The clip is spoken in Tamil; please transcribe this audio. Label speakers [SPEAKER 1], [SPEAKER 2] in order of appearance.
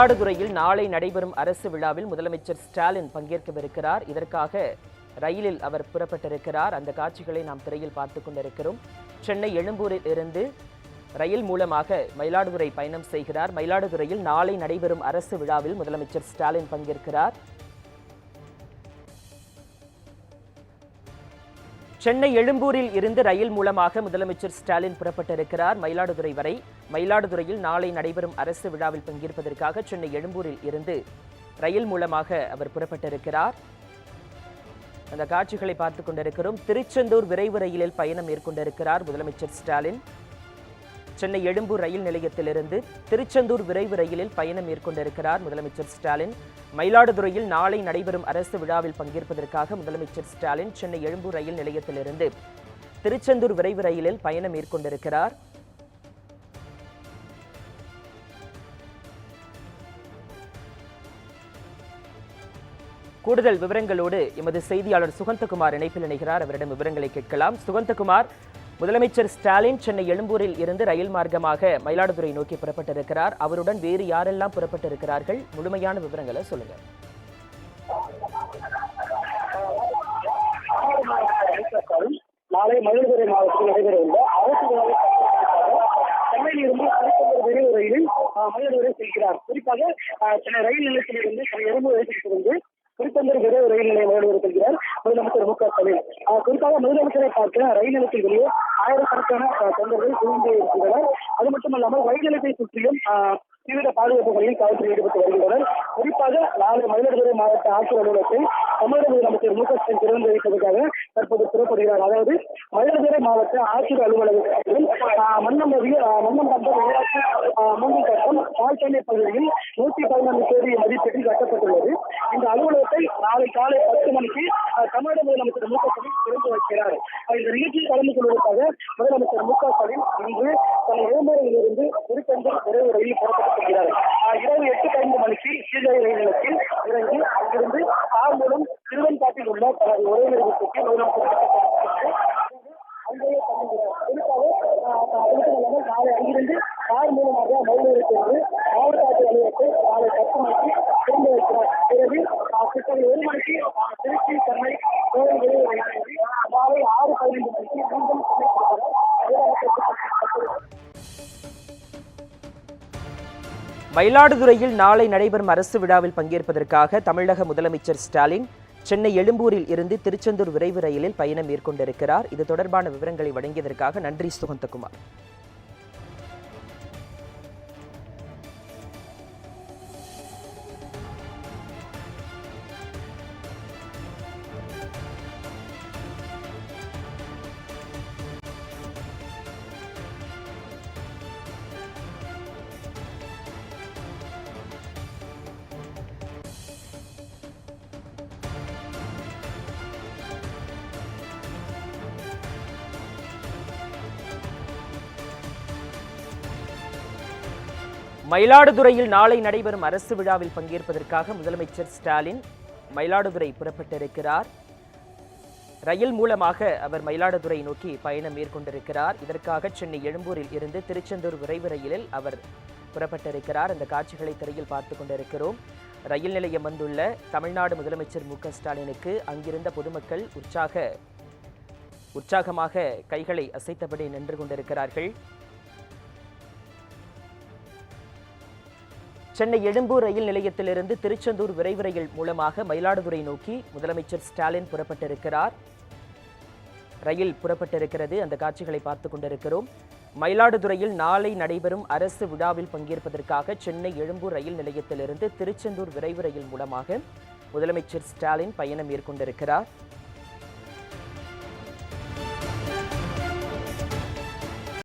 [SPEAKER 1] மயிலாடுதுறையில் நாளை நடைபெறும் அரசு விழாவில் முதலமைச்சர் ஸ்டாலின் பங்கேற்கவிருக்கிறார். இதற்காக ரயிலில் அவர் புறப்பட்டிருக்கிறார். அந்த காட்சிகளை நாம் திரையில் பார்த்து கொண்டிருக்கிறோம். சென்னை எழும்பூரில் இருந்து ரயில் மூலமாக மயிலாடுதுறை பயணம் செய்கிறார். மயிலாடுதுறையில் நாளை நடைபெறும் அரசு விழாவில் முதலமைச்சர் ஸ்டாலின் பங்கேற்கிறார். சென்னை எழும்பூரில் இருந்து ரயில் மூலமாக முதலமைச்சர் ஸ்டாலின் புறப்பட்டிருக்கிறார். மயிலாடுதுறை வரை மயிலாடுதுறையில் நாளை நடைபெறும் அரசு விழாவில் பங்கேற்பதற்காக சென்னை எழும்பூரில் இருந்து ரயில் மூலமாக அவர் புறப்பட்டிருக்கிறார். அந்த காட்சிகளை பார்த்துக் கொண்டிருக்கிறோம். திருச்செந்தூர் விரைவு ரயிலில் பயணம் மேற்கொண்டிருக்கிறார் முதலமைச்சர் ஸ்டாலின். சென்னை எழும்பூர் ரயில் நிலையத்திலிருந்து திருச்செந்தூர் விரைவு ரயிலில் பயணம் மேற்கொண்டிருக்கிறார் முதலமைச்சர் ஸ்டாலின். மயிலாடுதுறையில் நாளை நடைபெறும் அரசு விழாவில் பங்கேற்பதற்காக முதலமைச்சர் ஸ்டாலின் சென்னை எழும்பூர் ரயில் நிலையத்திலிருந்து திருச்செந்தூர் விரைவு ரயிலில் பயணம் மேற்கொண்டிருக்கிறார். கூடுதல் விவரங்களோடு எமது செய்தியாளர் சுகந்தகுமார் இணைப்பில் இணைகிறார். அவரிடம் விவரங்களை கேட்கலாம். சுகந்தகுமார் முதலமைச்சர் ஸ்டாலின் சென்னை எழும்பூரில் இருந்து ரயில் மார்க்கமாக மயிலாடுதுறை நோக்கி புறப்பட்டிருக்கிறார். அவருடன் வேறு யாரெல்லாம் புறப்பட்டிருக்கிறார்கள்? முழுமையான விவரங்களை சொல்லுங்க.
[SPEAKER 2] நாளை மயிலாடுதுறை மாவட்டத்தில் நடைபெறவுள்ள அரசு சென்னையில் இருந்து திருப்பத்தூர் விரைவு ரயிலில் மயிலாடுதுறை செல்கிறார். குறிப்பாக சென்னை ரயில் நிலையத்திலிருந்து சென்னை எறும்பு நிலையத்திலிருந்து திருப்பந்தூர் விரைவு ரயில் நிலையம் மயிலாடுதுறை முதலமைச்சர் மு க ஸ்டாலின். குறிப்பாக முதலமைச்சரை பார்க்க ரயில் நிலையத்தில் வெளியே ஆயிரக்கணக்கான தொண்டர்கள் குவிந்து இருக்கின்றனர் அது மட்டுமல்லாமல் ரயில் நிலையத்தை சுற்றியும் தீவிர பாதுகாப்பு பணியில் காவல்துறை ஈடுபட்டு வருகின்றனர். குறிப்பாக நாளை மயிலாடுதுறை மாவட்ட ஆட்சியர் அலுவலகத்தை தமிழக முதலமைச்சர் மு க ஸ்டாலின் திறந்து வைப்பதற்காக தற்போது புறப்படுகிறார். அதாவது மயிலாடுதுறை மாவட்ட ஆட்சியர் அலுவலகத்தில் ஆஹ், மன்னம்பதி ஆஹ், மன்னம்பந்தம் ஊராட்சி மூன்று கட்டம் பால்சேனை பகுதியில் நூத்தி பதினொன்று கோடி மதிப்பீட்டில் கட்டப்பட்டுள்ளது. இந்த அலுவலகத்தை நாளை காலை பத்து மணிக்கு தமிழக முதலமைச்சர் மு க ஸ்டாலின் திறந்து வைக்கிறார். இந்த நிகழ்ச்சியில் கலந்து கொள்வதற்காக முதலமைச்சர் மு க ஸ்டாலின் இன்று தன் இளம்பரையிலிருந்து திருச்செந்தூர் விரைவு ரயில் புறப்பட்டுகிறார் இரவு எட்டு பதினைந்து மணிக்கு கீழே ரயில் நிலையத்தில் இறங்கி அங்கிருந்து ஆறு மூலம் திருவெண்காட்டில் உள்ள தனது உறவினர்களுக்கு முதலமைச்சர் அங்கேயே தங்குகிறார் குறிப்பாக ஆஹ், அது மட்டும் இல்லாமல் நாளை அங்கிருந்து கார் மூலமாக மயிலூரை சென்று மாவட்ட ஆட்சியர் அலுவலகத்தை நாளை பத்து மணிக்கு திறந்து வைக்கிறார் பிறகு ஆஹ், பிற்பகல் ஒரு மணிக்கு திருச்சி சென்னை கோவை மாலை ஆறு பதினைந்து மணிக்கு மீண்டும் சென்னை
[SPEAKER 1] மயிலாடுதுறையில் நாளை நடைபெறும் அரசு விழாவில் பங்கேற்பதற்காக தமிழக முதலமைச்சர் ஸ்டாலின் சென்னை எழும்பூரில் இருந்து திருச்செந்தூர் விரைவு ரயிலில் பயணம் மேற்கொண்டிருக்கிறார். இது தொடர்பான விவரங்களை வழங்கியதற்காக நன்றி சுகந்தகுமார். மயிலாடுதுறையில் நாளை நடைபெறும் அரசு விழாவில் பங்கேற்பதற்காக முதலமைச்சர் ஸ்டாலின் மயிலாடுதுறை புறப்பட்டிருக்கிறார். ரயில் மூலமாக அவர் மயிலாடுதுறை நோக்கி பயணம் மேற்கொண்டிருக்கிறார். இதற்காக சென்னை எழும்பூரில் இருந்து திருச்செந்தூர் விரைவு ரயிலில் அவர் புறப்பட்டிருக்கிறார். அந்த காட்சிகளை திரையில் பார்த்து கொண்டிருக்கிறோம். ரயில் நிலையம் வந்துள்ள தமிழ்நாடு முதலமைச்சர் மு ஸ்டாலினுக்கு அங்கிருந்த பொதுமக்கள் உற்சாக உற்சாகமாக கைகளை அசைத்தபடி நின்று கொண்டிருக்கிறார்கள். சென்னை எழும்பூர் ரயில் நிலையத்திலிருந்து திருச்செந்தூர் விரைவு ரயில் மூலமாக மயிலாடுதுறை நோக்கி முதலமைச்சர் ஸ்டாலின் புறப்பட்டிருக்கிறார். ரயில் புறப்பட்டிருக்கிறது. அந்த காட்சிகளை பார்த்து கொண்டிருக்கிறோம். மயிலாடுதுறையில் நாளை நடைபெறும் அரசு விழாவில் பங்கேற்பதற்காக சென்னை எழும்பூர் ரயில் நிலையத்திலிருந்து திருச்செந்தூர் விரைவு ரயில் மூலமாக முதலமைச்சர் ஸ்டாலின் பயணம் மேற்கொண்டிருக்கிறார்.